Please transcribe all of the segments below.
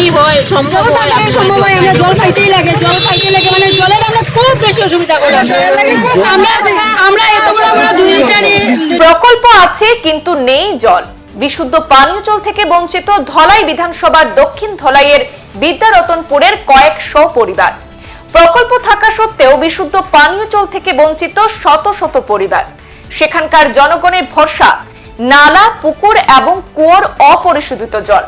তাড়াতাড়ি হয় সম্ভব হয় আমরা সম্ভব হয় আমরা জল পাইতেই লাগে জল পাইতে লাগে মানে জলের আমরা খুব বেশি অসুবিধা করি। আমরা আমরা এত বড় বড় দুই লিটারই প্রকল্প আছে কিন্তু নেই জল। বিশুদ্ধ পানীয় জল থেকে বঞ্চিত ধলাই বিধানসভার দক্ষিণ ধলাইয়ের বিদ্যারতনপুরের কয়েকশো পরিবার। প্রকল্প থাকা সত্ত্বেও বিশুদ্ধ পানীয় জল থেকে বঞ্চিত শত শত পরিবার। সেখানকার জনগণের ভরসা নালা পুকুর এবং কুয়োর অপরিশোধিত জল।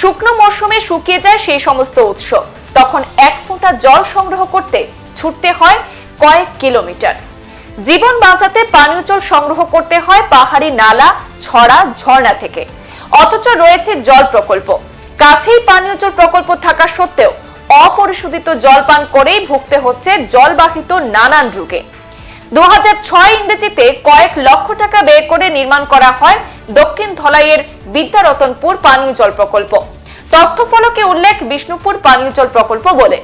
শুকনো মরশুমে শুকিয়ে যায় সেই সমস্ত উৎস। তখন এক ফোঁটা জল সংগ্রহ করতে ছুটতে হয় কয়েক কিলোমিটার। জীবন বাঁচাতে পানীয় জল সংগ্রহ করতে হয় পাহাড়ি নালা, ছড়া, ঝর্ণা থেকে। অথচ রয়েছে জল প্রকল্প। কাছেই পানীয় জল প্রকল্প থাকা সত্ত্বেও অপরিশোধিত জল পান করেই ভুগতে হচ্ছে জলবাহিত নানান রোগে। দু হাজার ছয় ইংরেজিতে কয়েক লক্ষ টাকা ব্যয় করে নির্মাণ করা হয় দক্ষিণ ধলাইয়ের বিদ্যারতনপুর পানীয় জল প্রকল্প। তথ্যফলকে উল্লেখ বিষ্ণুপুর পানীয় জল প্রকল্প বলে।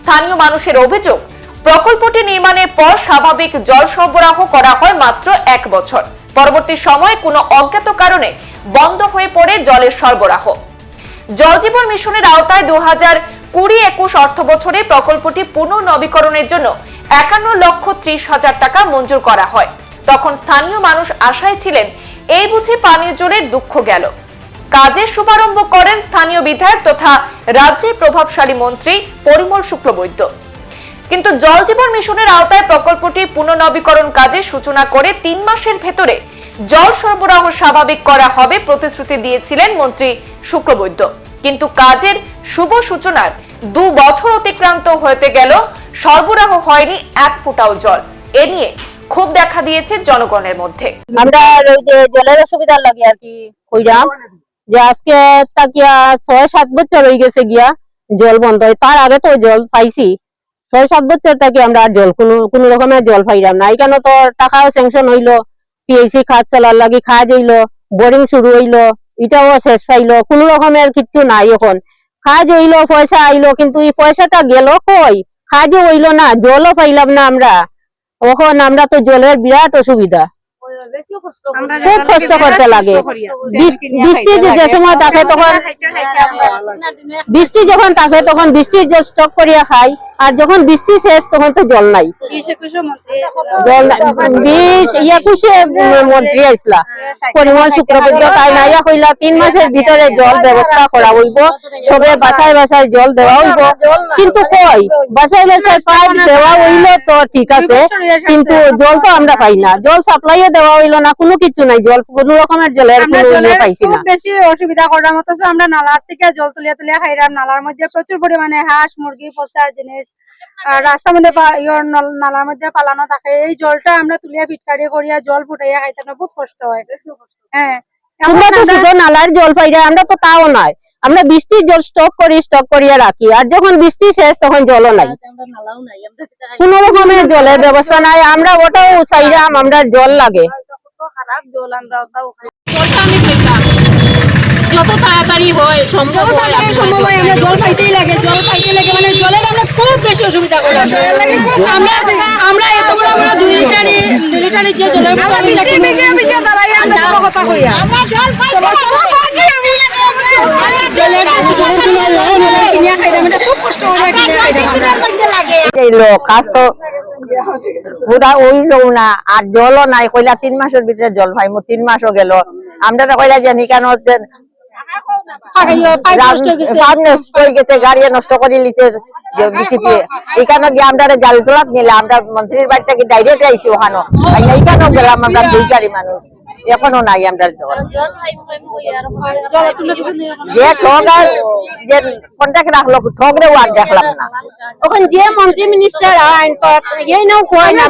স্থানীয় মানুষের অভিযোগ, প্রকল্পটি নির্মাণের পর স্বাভাবিক জল সরবরাহ করা হয় মাত্র এক বছর। পরবর্তী সময়ে কোনো অজ্ঞাত কারণে বন্ধ হয়ে পড়ে জলের সরবরাহ। জলজীবন মিশনের আওতায় দু হাজার কুড়ি একুশ অর্থ বছরে প্রকল্পটি পুনর্নবীকরণের জন্য একান্ন লক্ষ ত্রিশ হাজার টাকা মঞ্জুর করা হয়। তখন স্থানীয় মানুষ আশায় ছিলেন এই বুঝি পানীয় জলের দুঃখ গেল। কাজের শুভারম্ভ করেন স্থানীয় বিধায়ক তথা রাজ্যের প্রভাবশালী মন্ত্রী পরিমল শুক্লবৈদ্য। কিন্তু জল জীবন মিশনের আওতায় প্রকল্পটি পুনর্নবীকরণ কাজের সূচনা করে তিন মাসের ভেতরে জল সরবরাহ স্বাভাবিক করা হবে প্রতিশ্রুতি দিয়েছিলেন মন্ত্রী শুক্লবৈদ্য। কিন্তু কাজের শুভ সূচনার দু বছর অতিক্রান্ত হতে গেল, সরবরাহ হয়নি এক ফোঁটাও জল। এ নিয়ে ক্ষোভ দেখা দিয়েছে জনগণের মধ্যে। আমরা ওই যে জলের অসুবিধার লাগে আর কি কইরাম, যে আজকে তাকিয়া ছয় সাত বছর হয়ে গেছে গিয়া জল বন্ধ হয়। তার আগে তো জল পাইছি। ছয় সাত বছর থেকে আমরা আর জল, কোনো কোনো রকমের জল পাইলাম না। এখানে তো টাকাও স্যাংশন হইল পিএইচি খাত চালার লাগি খাজ হইল বোরিং শুরু হইল, এটাও শেষ পাইলো, কোনো রকমের কিচ্ছু নাই এখন। খাজ হইল, পয়সা আইলো, কিন্তু এই পয়সাটা গেল কই? খাজও হইল না, জলও পাইলাম না আমরা। এখন আমরা তো জলের বিরাট অসুবিধা। খুব কষ্ট করতে লাগে। বৃষ্টি যে সময় থাকে তখন বৃষ্টি যখন থাকে তখন বৃষ্টির জল স্টক করিয়া খাই আর যখন বৃষ্টি শেষ তখন তো জল নাই। জল মন্ত্রী আইসলা পরিমল শুক্রবৈদ্য তাই কইলা তিন মাসের ভিতরে জল ব্যবস্থা করা হইব। সবে বাসায় বাসায় জল দেওয়া হইব। কিন্তু কই? বাসায় বাসায় পাইপ দেওয়া হইল তো ঠিক আছে কিন্তু জল তো আমরা পাই না। জল সাপ্লাইও দেওয়া হইল না কোনো কিছু নাই জল কোনো রকমের জলের কোনো ইয়ে পাইছি না। বেশি অসুবিধা করলাম অথচ আমরা নালার থেকে জল তুলিয়া তুলিয়া খাইলাম নালার মধ্যে প্রচুর পরিমাণে হাঁস মুরগি পচা জিনিস আর রাস্তার মধ্যে নল- নালার মধ্যে পালানো থাকে এই জলটা আমরা তুলিয়া ফিটকারি করিয়া জল ফুটাইয়া খাইতে না বহুত কষ্ট হয়। হ্যাঁ। আমরা তো নালার জল পাইরা আমরা তো তাও নাই। আমরা বৃষ্টির জল স্টক করি স্টক করিয়া রাখি। আর যখন বৃষ্টি শেষ তখন জলও নাই। কোন রকমের জলের ব্যবস্থা নাই আমরা ওটাও চাইলাম আমরা জল লাগে। যত তাড়াতাড়ি হয় সম্ভব হয় হয় আমরা জল পাইতেই লাগে জল পাইতে লাগে মানে জলের আমরা খুব বেশি অসুবিধা করি। আমরা আমরা এত বড় বড় দুই লিটারই দুই লিটারই যে জলের বোতল আমরা কথা কইয়া। আমরা জল পাইতে জলের জলের কিনিয়া খাইলাম এটা খুব কষ্ট করে কিনিয়া খাইলাম এইলো আর জলও নাই কইলা তিন মাসের ভিতরে জল তিন মাসও গেল আমরা কইলা জানি কেন গাড়ি নষ্ট করে জাল তোলাত নিলাম আমরা মন্ত্রীর বাড়ি ডাইরেক্ট আইছি ওখানো গেলাম আমরা দুই গাড়ি মানুষ এখনও নাই আমরা জল যে কন্ট্যাক্ট রাখল ঠগরেও আর দেখলাম না। তখন যে মন্ত্রী মিনিস্টার আইন তো এই নাও কই না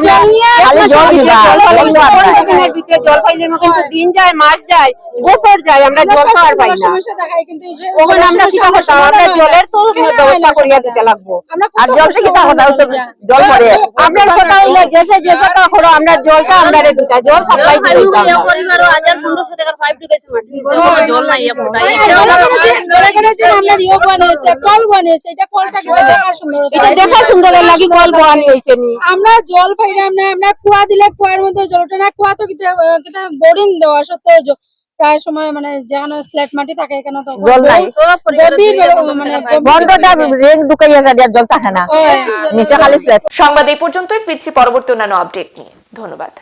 খালি জল দিবা, ভিতরে জল পাইলাম কিন্তু দিন যায় মাস যায় বছর যায় আমরা জল আর পাই না। কিন্তু তখন আমরা কি আমরা জলের তো ব্যবস্থা করিয়া দিতে লাগবো। আর জল থেকে তা। জল কথা হইল যেসে যে কথা করো আমরা জলটা আমরা দিতা জল সাপ্লাই জল নাই এ ফোঁটা। এই আর জল- আমরা ইয়ে বানিয়েছে, কল বানিয়েছে, এটা কলটা কিন্তু দেখার সুন্দর এটা লাগি কল আমরা জল পাইলাম না আমরা কুয়া দিলে কুয়ার মধ্যে জলটা না কুয়া তো বোরিং দেওয়া সত্ত্বেও প্রায় সময় মানে যেন স্ল্যাট মাটি থাকে এখানে তো জল নাই। মানে বন্ধটা রেং ঢুকাইয়া গাড়ি জল থাকে না। নিচে খালি স্ল্যাট সংবাদ এই পর্যন্তই ফিরছি পরবর্তী অন্যান্য আপডেট নিয়ে ধন্যবাদ